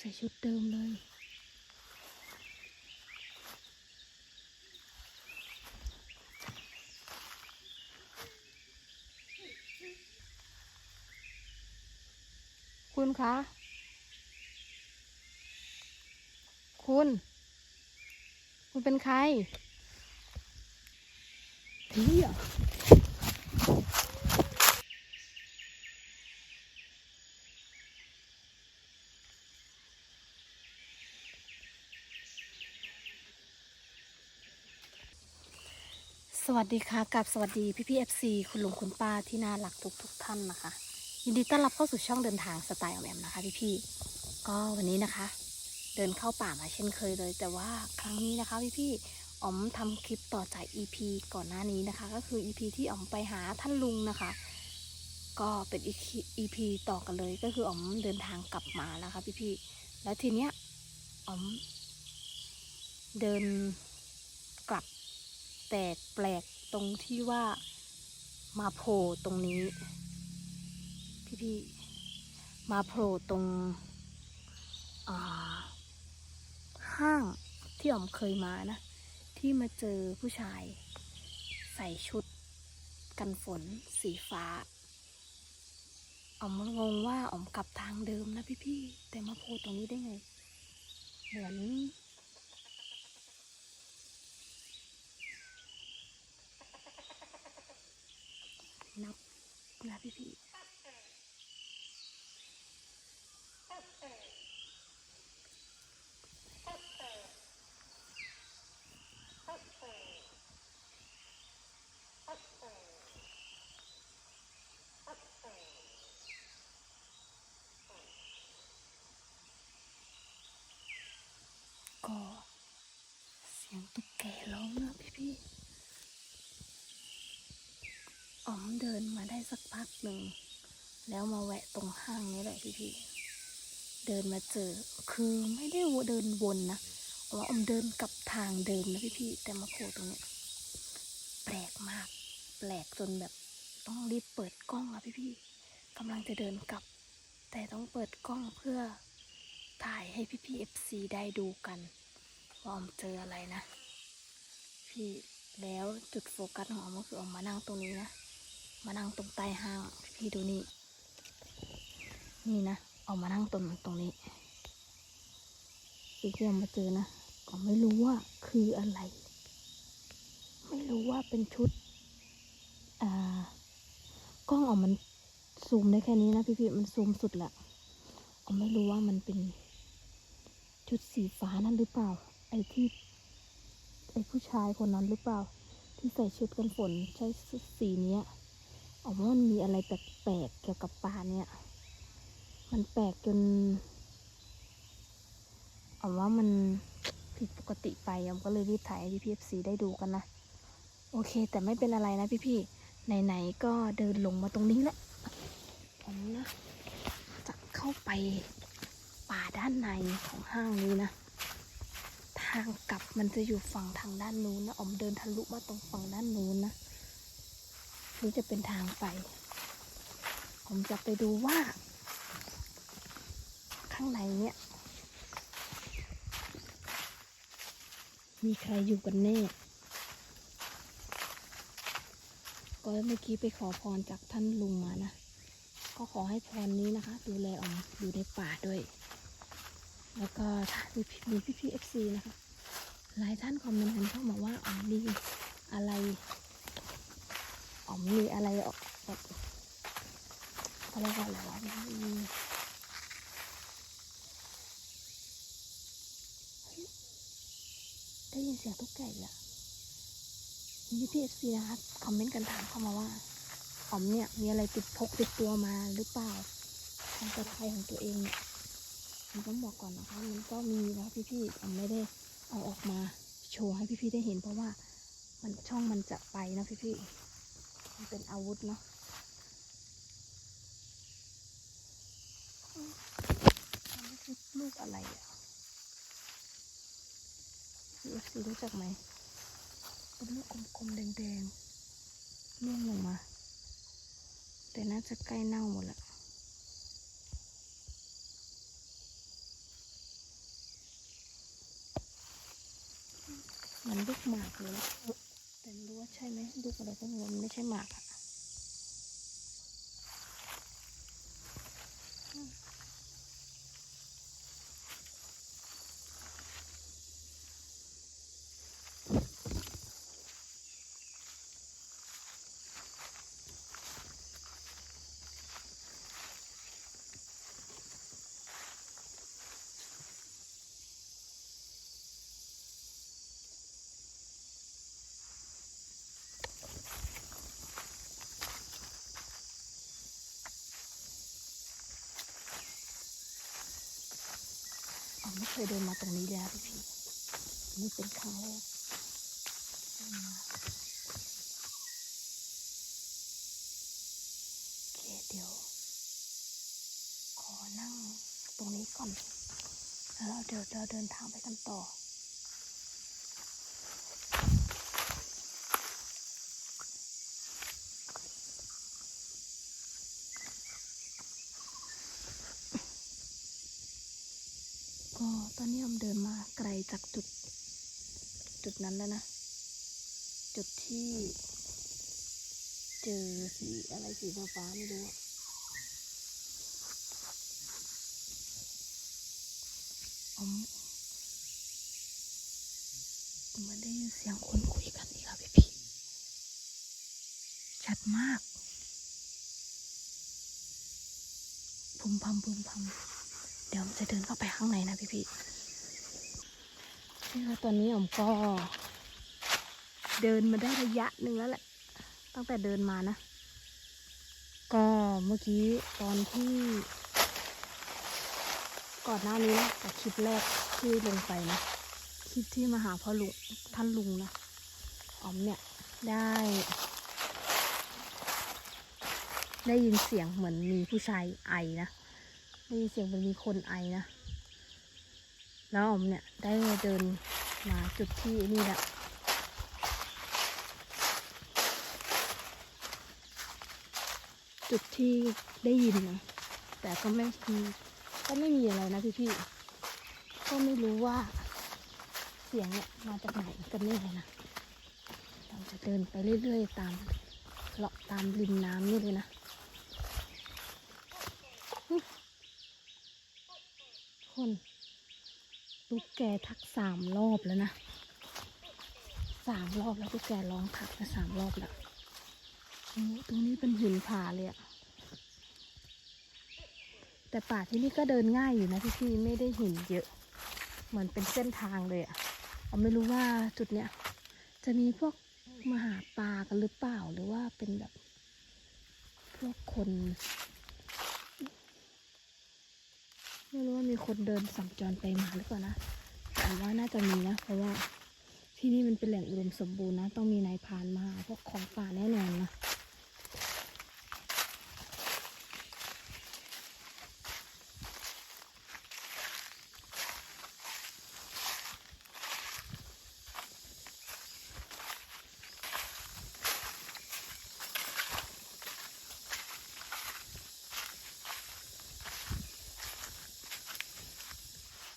ใส่ชุดเดิมเลย คุณคะ คุณ คุณเป็นใครผีเหร สวัสดีค่ะกับสวัสดีพี่พี่เอฟซีคุณลุงคุณป้าที่น่ารักทุกทุกท่านนะคะ ยินดีต้อนรับเข้าสู่ช่องเดินทางสไตล์ออมแอมนะคะพี่พี่ก็วันนี้นะคะ เดินเข้าป่ามาเช่นเคยเลย แต่ว่าครั้งนี้นะคะพี่พี่ออมทำคลิปต่อจาก EP ก่อนหน้านี้นะคะ ก็คือ EP ที่ออมไปหาท่านลุงนะคะ ก็เป็น EP ต่อกันเลยก็คือออมเดินทางกลับมาแล้วค่ะพี่พี่แล้วทีเนี้ยออมเดิน แต่แปลกตรงที่ว่ามาโผล่ตรงนี้ พี่ๆมาโผล่ตรงห้างที่อมเคยมานะ ที่มาเจอผู้ชาย ใส่ชุด กันฝนสีฟ้าออมงงว่าออมกลับทางเดิมนะพี่ๆแต่มาโผล่ตรงนี้ได้ไง เหมือน นับ นะพี่พี่ก็เสียงตุ๊กแกร้องนะพี่พี่ อ๋อมเดินมาได้ สักพักหนึ่ง แล้วมาแวะตรงห้างนี้แหละพี่พี่เดินมาเจอ คือไม่ได้เดินวนนะอ๋ออมเดินกลับทางเดิมนะพี่พี่แต่มาโผล่ตรงนี้แปลกมาก แปลกจนแบบต้องรีบเปิดกล้องอะพี่พี่กำลังจะเดินกลับ แต่ต้องเปิดกล้องเพื่อถ่ายให้พี่พี่เอฟซีได้ดูกันว่าอมเจออะไรนะ พี่แล้วจุดโฟกัสของอมก็คือออมมานั่งตรงนี้นะ มานั่งตรงใต้ห้างพี่ดูนี่ นี่นะ ออกมานั่งตรงตรงนี้อีกอย่างมาเจอนะก็ไม่รู้ว่าคืออะไร ไม่รู้ว่าเป็นชุด อ่า กล้องออกมันซูมได้แค่นี้นะพี่พี่ๆมันซูมสุดละออมไม่รู้ว่ามันเป็นชุดสีฟ้านั่นหรือเปล่า ไอ้ที่ไอ้ผู้ชายคนนั้นหรือเปล่า ที่ใส่ชุดกันฝนใช้สีเนี้ย ออกว่ามันมีอะไรแปลกๆเกี่ยวกับป่าเนี่ย มันแปลกจนออกว่ามันผิดปกติไปออมก็เลยรีบถ่ายให้พี่พีเอฟซีได้ดูกันนะ โอเค แต่ไม่เป็นอะไรนะพี่พี่ๆไหนๆก็เดินลงมาตรงนี้แหละผมนะจะเข้าไปป่าด้านในของห้างนี้นะ ทางกลับมันจะอยู่ฝั่งทางด้านนู้นนะออมเดินทะลุมาตรงฝั่งด้านนู้นนะ นี่จะเป็นทางไป ผมจะไปดูว่า ข้างในเนี่ย มีใครอยู่กันแน่ ก็เมื่อกี้ไปขอพรจากท่านลุงมานะ ก็ขอให้พรนี้นะคะ ดูแลออมอยู่ในป่าด้วย แล้วก็มีพี่มีพี่พีเอฟซีนะคะ หลายท่านคอมเมนต์กันเข้ามาว่าอ๋อมีอะไร อ๋อมมีอะไรออกแบบเขาเรียกว่าอะไรวะมีได้ยินเสียงตุ๊กแกอีกอะมีพี่เอฟซีนะคะคอมเมนต์กันถามเข้ามาว่าอ๋อมเนี่ยมีอะไรติดพกติดตัวมาหรือเปล่าทางกระไทยของตัวเองเนี่ยมันต้องบอกก่อนนะคะมันก็มีนะพี่ๆอ๋อมไม่ได้เอาออกมาโชว์ให้พี่ๆได้เห็นเพราะว่ามันช่องมันจะไปนะพี่ๆ มันเป็นอาวุธเนาะลูกอะไรอะรู้รู้จักไหมเป็นลูกกลมๆ แดงๆล่วงลงมา แต่น่าจะใกล้เน่าหมดละมันลูกหมากเลย ใช่ไหมลูกอะไรก็งงไม่ใช่หมากอะ ไม่เคยเดินมาตรงนี้เลยอะพี่พี่นี่เป็นครั้งแรกที่มาโอเคเดี๋ยว ขอนั่งตรงนี้ก่อน แล้วเดี๋ยวจะเดินทางไปกันต่อ ก็ตอนนี้ออมเดินมาไกล จากจุด จุดนั้นแล้วนะ จุดที่เจอสีอะไรสีฟ้าไม่รู้อะออมมันได้ยินเสียงคนคุยกันนี่ค่ะพี่พี่ชัดมากพุมพำพุมพำเดี๋ยวจะเดินเข้าไปข้างในนะพี่พี่ นี่ค่ะตอนนี้อมก็ เดินมาได้ระยะหนึ่งแล้วแหละ ตั้งแต่เดินมานะ ก็เมื่อกี้ตอนที่ ก่อนหน้านี้นะแต่คลิปแรกที่ลงไปนะคลิปที่มาหาพ่อลุงท่านลุงนะออมเนี่ยได้ ได้ยินเสียงเหมือนมีผู้ชายไอนะได้ยินเสียงเหมันมีคนไอนะ แล้วอมเนี่ยได้เดินมาจุดที่นี่แหละจุดที่ได้ยินนะแต่ก็ไม่มีก็ไม่มีอะไรนะพี่พี่ก็ไม่รู้ว่า เสียงเนี่ยมาจากไหนกันแน่นะเราจะเดินไปเรื่อยๆตามเลาะตามริมน้ำนี่เลยนะ คน ลูกแกทักสามรอบแล้วนะสามรอบแล้วลูกแกร้องทักมาสามรอบแล้วโอ้ตรงนี้เป็นหินผาเลยอะแต่ป่าที่นี่ก็เดินง่ายอยู่นะพี่พี่ๆไม่ได้หินเยอะ เหมือนเป็นเส้นทางเลยอะเอาไม่รู้ว่าจุดเนี้ยจะมีพวกมาหาปลากันหรือเปล่าหรือว่าเป็นแบบพวกคน ไม่รู้ว่ามี คนเดินสัญจรไปมาหรือเปล่านะแต่ว่าน่าจะมีนะ เพราะว่าที่นี่มันเป็นแหล่งอุดมสมบูรณ์นะ ต้องมีนายพรานมาหาพวกของป่าแน่นอนนะ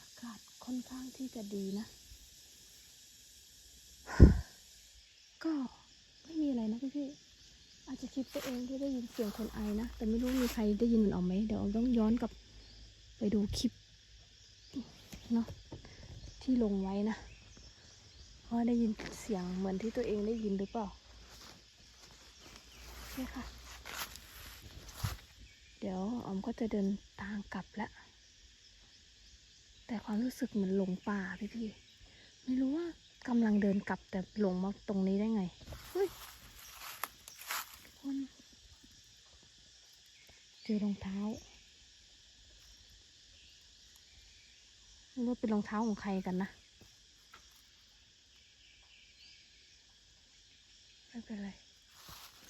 อากาศค่อนข้างที่จะดีนะ ก็ไม่มีอะไรนะพี่พี่ๆอาจจะคิดไปเองที่ได้ยินเสียงคนไอนะ แต่ไม่รู้มีใครได้ยินมันออกไหมเดี๋ยวต้องย้อนกลับไปดูคลิปเนาะที่ลงไว้นะว่าได้ยินเสียงเหมือนที่ตัวเองได้ยินหรือเปล่าเนี่ค่ะ เดี๋ยวออมก็จะเดินทางกลับแล้วแต่ความรู้สึกเหมือนหลงป่าพี่พี่ๆไม่รู้ว่า กำลังเดินกลับแต่หลงมาตรงนี้ได้ไงเฮ้ยคนเจอรองเท้าไม่รู้วเป็นรองเท้าของใครกันนะ ไม่เป็นไร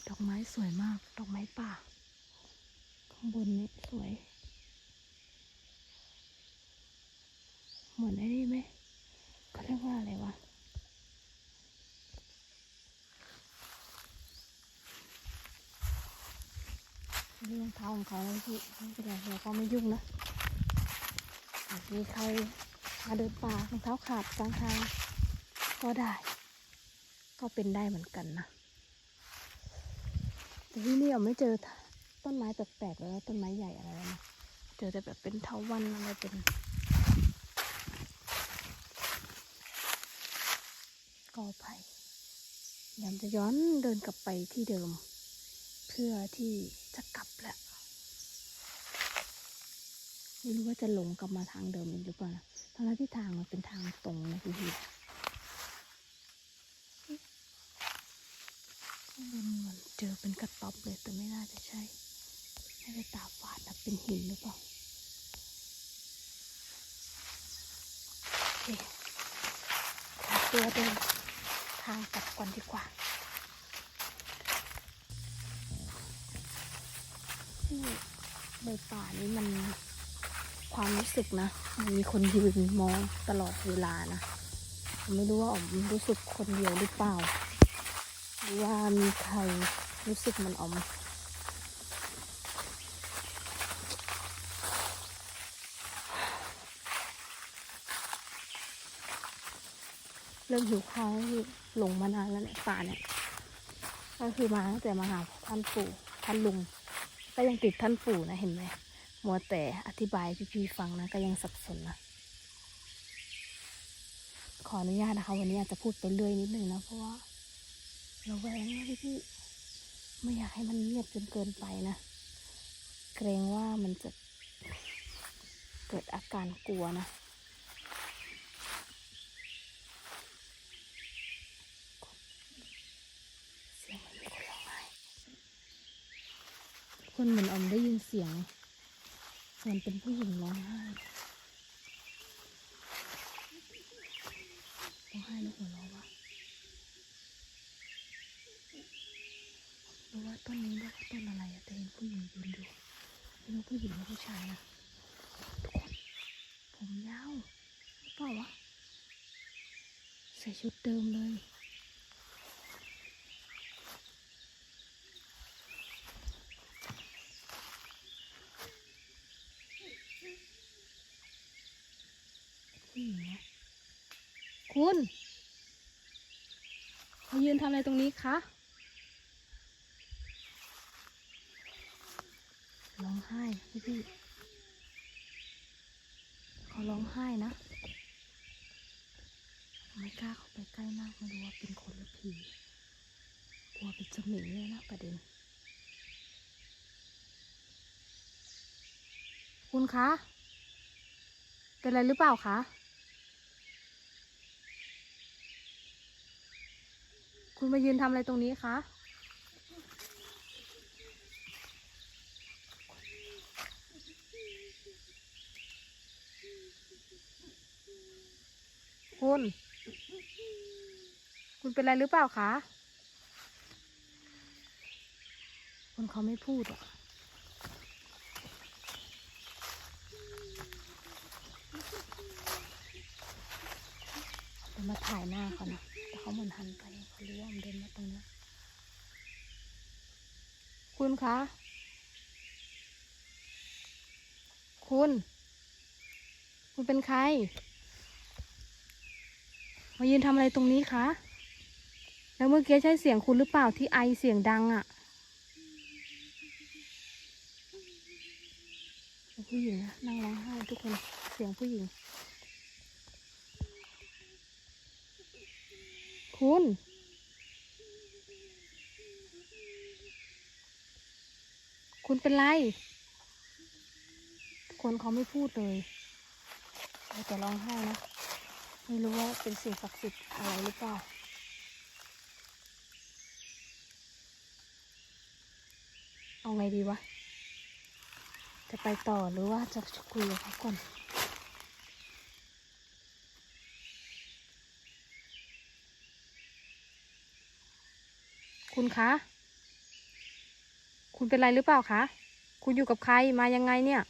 ดอกไม้สวยมาก ดอกไม้ป่า ข้างบนนี้สวย เหมือนไอ้นี่ไหมเขาเรียกว่าอะไรวะ นี่รองเท้าของเขาเลยพี่ไม่เป็นไรเราก็ไม่ยุ่งนะหากมีใครมาเดินป่ารองเท้าขาดกลางทางก็ได้ ก็เป็นได้เหมือนกันนะแต่ที่นี่เราไม่เจอต้นไม้แปลกๆแล้วต้นไม้ใหญ่อะไรแล้วนะเจอแต่แบบเป็นเถาวันอะไรเป็นกอไผ่ยามจะย้อนเดินกลับไปที่เดิม เพื่อที่ จะกลับแหละไม่รู้ว่าจะหลงกลับมาทางเดิมอีกหรือเปล่านะทางที่ทางมันเป็นทางตรงนะพี่พี่ข้างบนเหมือนเจอเป็นกระต๊อบเลยแต่ไม่น่าจะใช่น่าจะตาฝาดนะเป็นหินหรือเปล่าโอเคหาตัวเดินทางกลับก่อนดีกว่า ที่ในป่านี้มันความรู้สึกนะ มันมีคนยืนมองตลอดเวลานะไม่รู้ว่าออมรู้สึกคนเดียวหรือเปล่า หรือว่ามีใครรู้สึกมันออมเริ่มหิวข้าวแล้วพี่หลงมานานแล้วเนี่ยป่าเนี่ย ก็คือมาตั้งแต่มาหาท่านปู่ท่านลุง ก็ยังติดท่านปู่นะเห็นไหมมัวแต่อธิบายพี่ๆฟังนะก็ยังสับสนนะขออนุญาตนะคะ วันนี้อาจจะพูดไปเรื่อยนิดนึงนะเพราะว่าเราแวงนะพี่ๆไม่อยากให้มันเงียบจนเกินไปนะ เกรงว่ามันจะเกิดอาการกลัวนะ เสียงเหมันมีคนร้องไห้ คนเหมือนอมได้ยินเสียงเหมือนเป็นผู้หญิงร้องไห้ร้องไห้แล้วหัวเราะวะรู้ว่าต้นนี้เรียกว่าต้นอะไรอะแต่เห็นผู้หญิงยืนอยู่ไม่รู้ผู้หญิงหรือผู้ชายนะทุกคนผมยาวหรือเปล่าวะใส่ชุดเดิมเลย ผู้หญิงนะคุณมายืนทำอะไรตรงนี้คะร้องไห้พี่พี่เขาร้องไห้นะ ไม่กล้าเข้าไปใกล้มากไม่รู้ว่าเป็นคนหรือผีกลัวเป็นสมิงเลยนะประเด็น คุณคะ เป็นอะไรหรือเปล่าคะ คุณมายืนทำอะไรตรงนี้คะ คุณ คุณเป็นอะไรหรือเปล่าคะ คุณเขาไม่พูดอะเดี๋ยวมาถ่ายหน้าเขานะแต่เขาเหมือนหันไป รู้ว่าผมเดินมาตรงนี้คุณคะ คุณ คุณเป็นใคร มายืนทำอะไรตรงนี้คะ แล้วเมื่อกี้ใช่เสียงคุณหรือเปล่าที่ไอเสียงดังอะ่ะผู้หญิงนะนั่งร้องไห้ทุกคน เสียงผู้หญิง คุณ คุณเป็นไรคนเขาไม่พูดเลยเแต่ร้องไห้นะ ไม่รู้ว่าเป็นสิ่งศักดิ์สิทธิ์อะไรหรือเปล่าเอาไงดีวะ จะไปต่อหรือว่าจะคุยกับเขาก่อนคุณคะ คุณเป็นไรหรือเปล่าคะ คุณอยู่กับใครมายังไงเนี่ย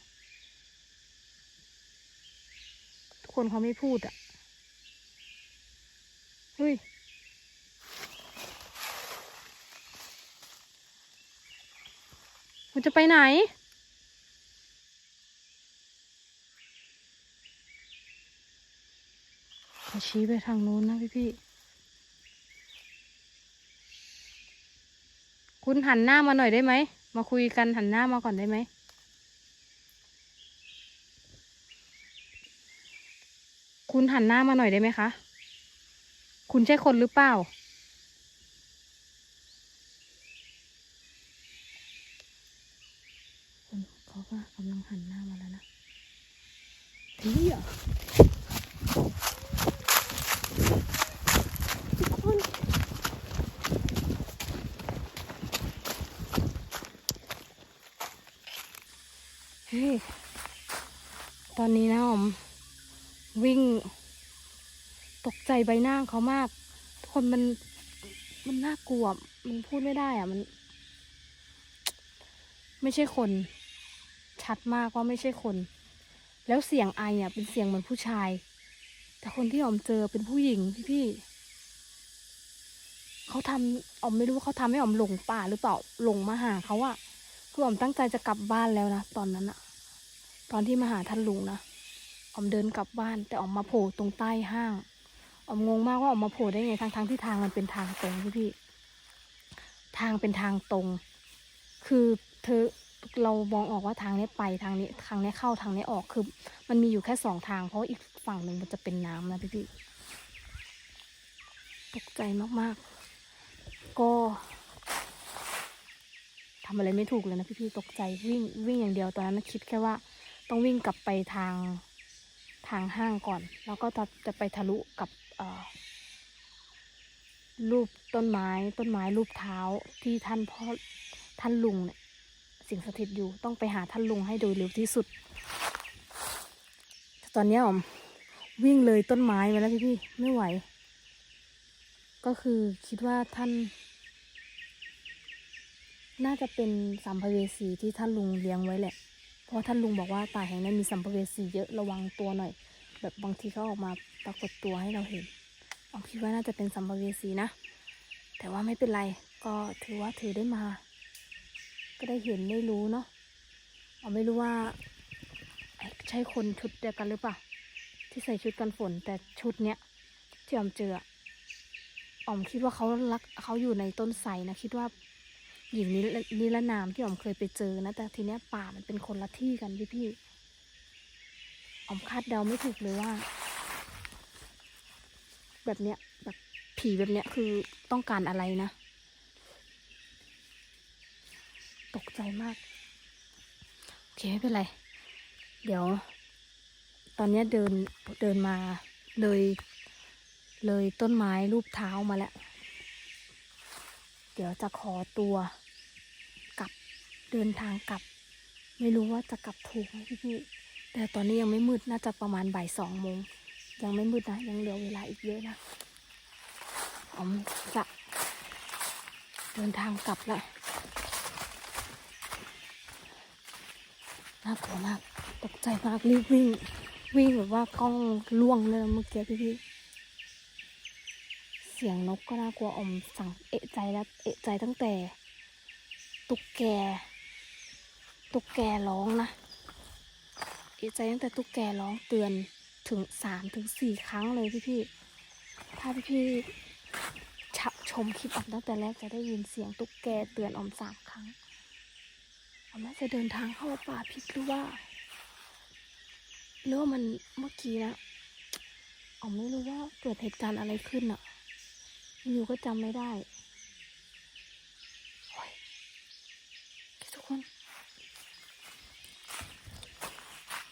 ทุกคนเขาไม่พูดอะ่ะ เฮ้ย คุณจะไปไหน เขาชี้ไปทางนู้นนะพี่พี่ คุณหันหน้ามาหน่อยได้ไหม มาคุยกันหันหน้ามาก่อนได้ไหม คุณหันหน้ามาหน่อยได้ไหมคะ คุณใช่คนหรือเปล่าคนเขาก็กำลังหันหน้ามาแล้วนะเฮียทุกคน เฮ้ย ตอนนี้นะผมวิ่ง ตกใจใบหน้าเขามาก ทุกคนมันมันน่ากลัว มันพูดไม่ได้อะมัน ไม่ใช่คน ชัดมากว่าไม่ใช่คน แล้วเสียงไออะเป็นเสียงเหมือนผู้ชาย แต่คนที่อมเจอเป็นผู้หญิงพี่พี่ๆเขาทำออมไม่รู้ว่าเขาทำให้อมหลงป่าหรือเปล่าหลงมาหาเขาอะคือออมตั้งใจจะกลับบ้านแล้วนะตอนนั้นอะ ตอนที่มาหาท่านลุงนะออมเดินกลับบ้าน แต่ออมมาโผล่ตรงใต้ห้างออมงงมากว่าออมมาโผล่ได้ไงทั้งทั้งๆที่ทางมันเป็นทางตรงพี่พี่ทางเป็นทางตรง คือเธอเรามองออกว่าทางนี้ไปทางนี้ทางนี้เข้าทางนี้ออกคือ มันมีอยู่แค่สองทาง เพราะอีกฝั่งหนึ่งมันจะเป็นน้ำนะพี่พี่ตกใจมากๆ ก็ทำอะไรไม่ถูกเลยนะพี่พี่ตกใจวิ่งวิ่งอย่างเดียวตอนนั้นคิดแค่ว่า ต้องวิ่งกลับไปทางทางห้างก่อน แล้วก็จะจะไปทะลุกับรูปต้นไม้ต้นไม้รูปเท้าที่ท่านพ่อท่านลุงเนี่ยสิงสถิตอยู่ต้องไปหาท่านลุงให้โดยเร็วที่สุด ตอนนี้ผมวิ่งเลยต้นไม้มาแล้วพี่พี่ไม่ไหว ก็คือคิดว่าท่าน น่าจะเป็นสัมภเวสีที่ท่านลุงเลี้ยงไว้แหละ เพราะท่านลุงบอกว่าป่าแห่งนี้มีสัมภเวสีเยอะระวังตัวหน่อย แบบบางทีเขาออกมาปรากฏตัวให้เราเห็นออมคิดว่าน่าจะเป็นสัมภเวสีนะ แต่ว่าไม่เป็นไรก็ถือว่าถือได้มา ก็ได้เห็นได้รู้เนาะออมไม่รู้ว่าใช่คนชุดเดียวกันหรือเปล่าที่ใส่ชุดกันฝนแต่ชุดเนี้ยที่ออมเจออะออมคิดว่าเขารักเขาอยู่ในต้นไทรนะคิดว่า หญิงนิรนามที่อมเคยไปเจอนะ แต่ทีเนี้ยป่ามันเป็นคนละที่กันพี่พี่ออมคาดเดาไม่ถูกเลยว่า แบบเนี้ยแบบผีแบบเนี้ยคือต้องการอะไรนะ ตกใจมาก โอเคไม่เป็นไร เดี๋ยว ตอนเนี้ยเดินเดินมาเลย เลยต้นไม้รูปเท้ามาแล้ว เดี๋ยวจะขอตัว เดินทางกลับ ไม่รู้ว่าจะกลับถูกไหมพี่พี่ๆแต่ตอนนี้ยังไม่มืดน่าจะประมาณบ่ายสองโมงยังไม่มืดนะยังเหลือเวลาอีกเยอะนะผมจะเดินทางกลับแล้วน่ากลัวมากตกใจมากรีบวิ่ง วิ่งแบบว่ากล้องล่วงเลยเมื่อกี้พี่พี่เสียงนกก็น่ากลัวอมสั่งเอะใจแล้วเอะใจตั้งแต่ ตุ๊กแก ตุ๊กแกร้องนะเอะใจตั้งแต่ตุ๊กแกร้องเตือนถึงสามถึงสี่ครั้งเลยพี่พี่ถ้าพี่พี่ชชมคลิปออมตั้งแต่แรกจะได้ยินเสียงตุ๊กแกเตือนออมสามครั้งออมน่าจะเดินทางเข้าป่าพิษหรือว่าหรือว่ามันเมื่อกี้นะออมไม่รู้ว่าเกิดเหตุการณ์อะไรขึ้นอะอยู่ก็จำไม่ได้ทุกคน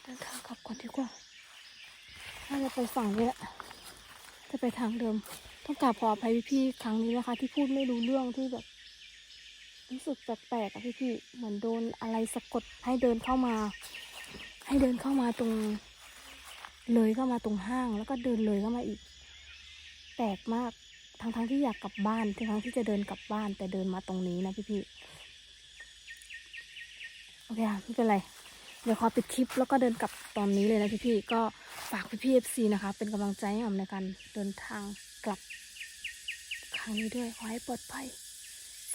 เดินทางกลับก่อนดีกว่าน่าจะไปฝั่งนี้แหละจะไปทางเดิม ต้องกราบขออภัยพี่ๆครั้งนี้นะคะ ที่พูดไม่รู้เรื่องที่แบบรู้สึกแปลกๆอะพี่ๆเหมือนโดนอะไรสะกดให้เดินเข้ามา ให้เดินเข้ามาตรง เลยเข้ามาตรงห้าง แล้วก็เดินเลยเข้ามาอีกแปลกมากทั้งทั้งๆที่อยากกลับบ้านทั้งทั้งๆที่จะเดินกลับบ้านแต่เดินมาตรงนี้นะพี่พี่ๆโอเคค่ะไม่เป็นไร เดี๋ยวขอปิดคลิปแล้วก็เดินกลับตอนนี้เลยนะพี่ๆก็ฝากพี่ๆ FC นะคะ เป็นกำลังใจให้ผมในการเดินทางกลับ ครั้งนี้ด้วยขอให้ปลอดภัย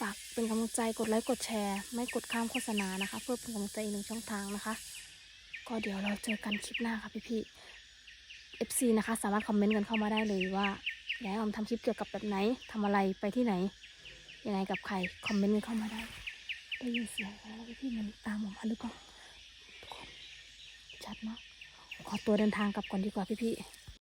ฝากเป็นกำลังใจกดไลค์กดแชร์ ไม่กดข้ามโฆษณานะคะ เพื่อเป็นกำลังใจอีกหนึ่งช่องทางนะคะ ก็เดี๋ยวเราเจอกันคลิปหน้าค่ะพี่ๆ FC นะคะ สามารถคอมเมนต์กันเข้ามาได้เลยว่าอยากให้ออมทำคลิปเกี่ยวกับแบบไหนทำอะไรไปที่ไหน ยังไงกับใครคอมเมนต์กันเข้ามาได้ ได้ยินเสียงแล้วพี่ๆมันตามผมมาหรือเปล่า ชัดมากขอตัวเดินทางกลับก่อนดีกว่าพี่พี่